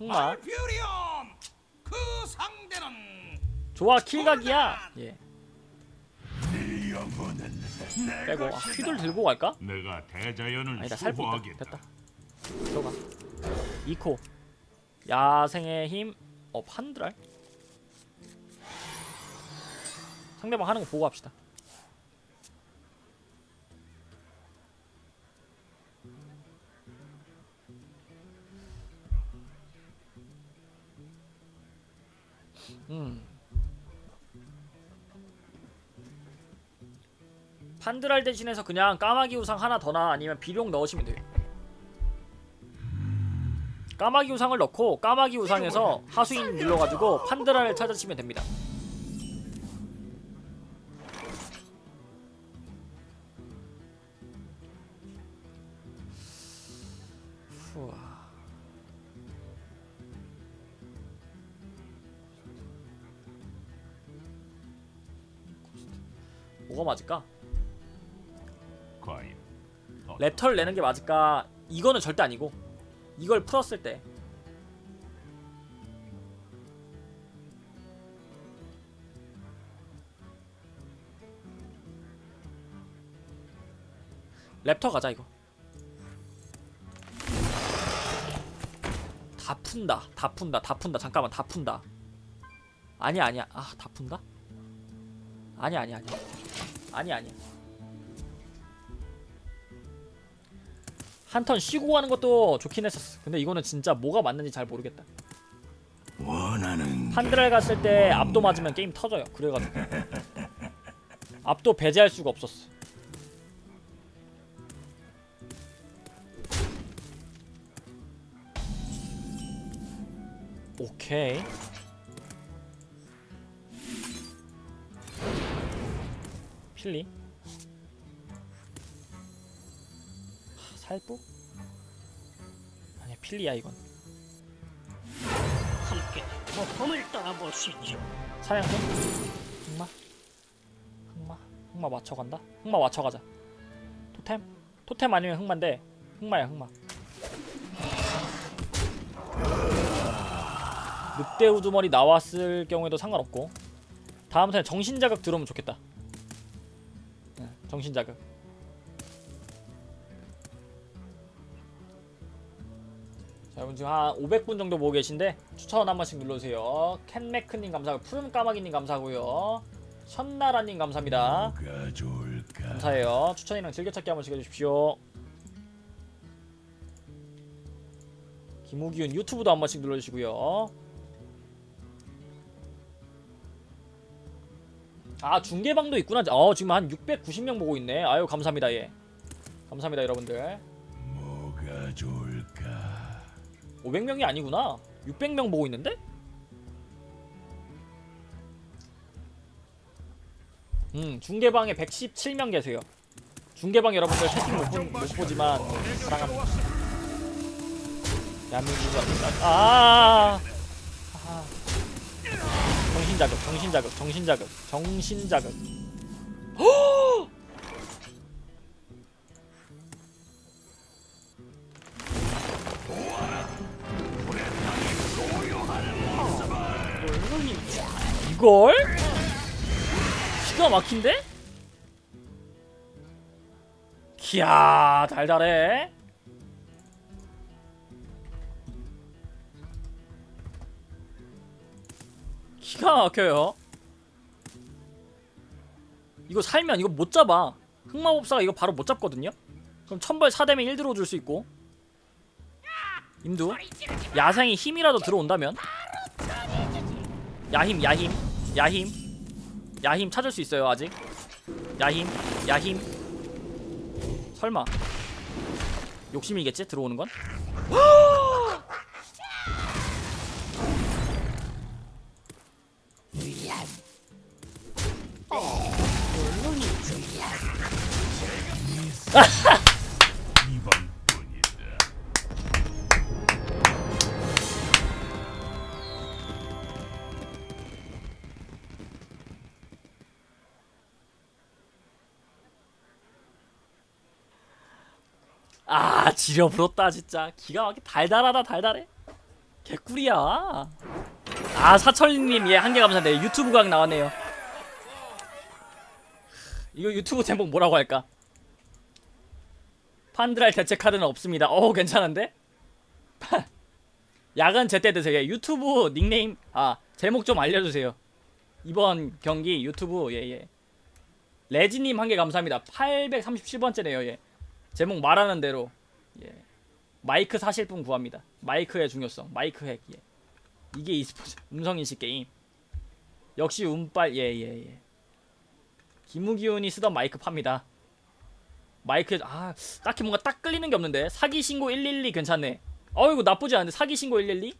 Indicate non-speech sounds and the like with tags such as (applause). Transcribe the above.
흑마 뷰리엄! 그 상대는 좋아 킬각이야. 예. 빼고 아, 휘들 들고 갈까? 내가 대자연을 아니다 살고 있다. 됐다. 들어가. 2코. 야생의 힘어 판드랄? 상대방 하는 거 보고 합시다 음 판드랄 대신해서 그냥 까마귀 우상 하나 더 나 아니면 비룡 넣으시면 돼요 까마귀 우상을 넣고 까마귀 우상에서 하수인 눌러가지고 판드라를 찾으시면 됩니다. 후아. 뭐가 맞을까? 랩털 내는 게 맞을까? 이거는 절대 아니고 이걸 풀었을 때. 랩터 가자 이거. 다 푼다 다 푼다 다 푼다. 잠깐만 다 푼다. 아니야 아니야. 아 다 푼다? 아니야 아니야 아니야 아니야 아니야 한턴 쉬고 가는 것도 좋긴 했었어. 근데 이거는 진짜 뭐가 맞는지 잘 모르겠다. 판드랄 갔을 때 압도 맞으면 게임 터져요. 그래가지고 압도 배제할 수가 없었어. 오케이. 필리. 하, 살부? 아니야 필리야 이건. 함께 모험을 떠나보시죠. 사냥꾼? 흑마? 흑마? 흑마 맞춰간다? 흑마 맞춰가자 토템? 토템 아니면 흑마인데 흑마야 흑마 늑대 우두머리 나왔을 경우에도 상관없고 다음 턴에 정신자극 들어오면 좋겠다 응, 정신 자극. 자 여러분 지금 한 500분 정도 보고 계신데 추천 한 번씩 눌러주세요. 캔매크님 감사하고 푸른 까마귀님 감사하고요. 션나라님 감사합니다. 감사해요. 추천이랑 즐겨찾기 한 번씩 해주십시오. 김우기훈 유튜브도 한 번씩 눌러주시고요 아 중계방도 있구나. 어 지금 한 690명 보고 있네. 아유 감사합니다 예. 감사합니다 여러분들. 뭐가 좋을까? 500명이 아니구나. 600명 보고 있는데? 음 중계방에 117명 계세요. 중계방 여러분들 채팅 못, 보, 못 보지만 사랑합니다. 대한민국은 아, 아 정신 자극 정신 자극 정신 자극 정신 자극 이걸? 기가 막힌데? 기야 달달해 기가 막혀요. 이거 살면 이거 못 잡아. 흑마법사가 이거 바로 못 잡거든요. 그럼 천벌 4대면 1 들어줄 수 있고. 임두 야생이 힘이라도 들어온다면? 야힘 야힘 야힘. 야힘 찾을 수 있어요 아직. 야힘 야힘. 설마. 욕심이겠지? 들어오는 건 (gasps) (laughs) 아 지려 부럽다 진짜 기가 막히게 달달하다 달달해 개꿀이야. 아 사철님 예 한개 감사합니다. 유튜브 각 나왔네요. 이거 유튜브 제목 뭐라고 할까? 판드랄 대체 카드는 없습니다. 어 괜찮은데? (laughs) 야간 제때 드세요. 예, 유튜브 닉네임 아 제목 좀 알려주세요. 이번 경기 유튜브 예예. 레지님 한 개 감사합니다. 837번째네요. 예. 제목 말하는 대로 예. 마이크 사실 분 구합니다. 마이크의 중요성, 마이크 핵. 예. 이게 e스포츠 음성 인식 게임. 역시 운빨 예예 예. 김우기훈이 쓰던 마이크 팝니다. 마이크 아 딱히 뭔가 딱 끌리는 게 없는데 사기 신고 112 괜찮네. 어이구 나쁘지 않은데 사기 신고 112?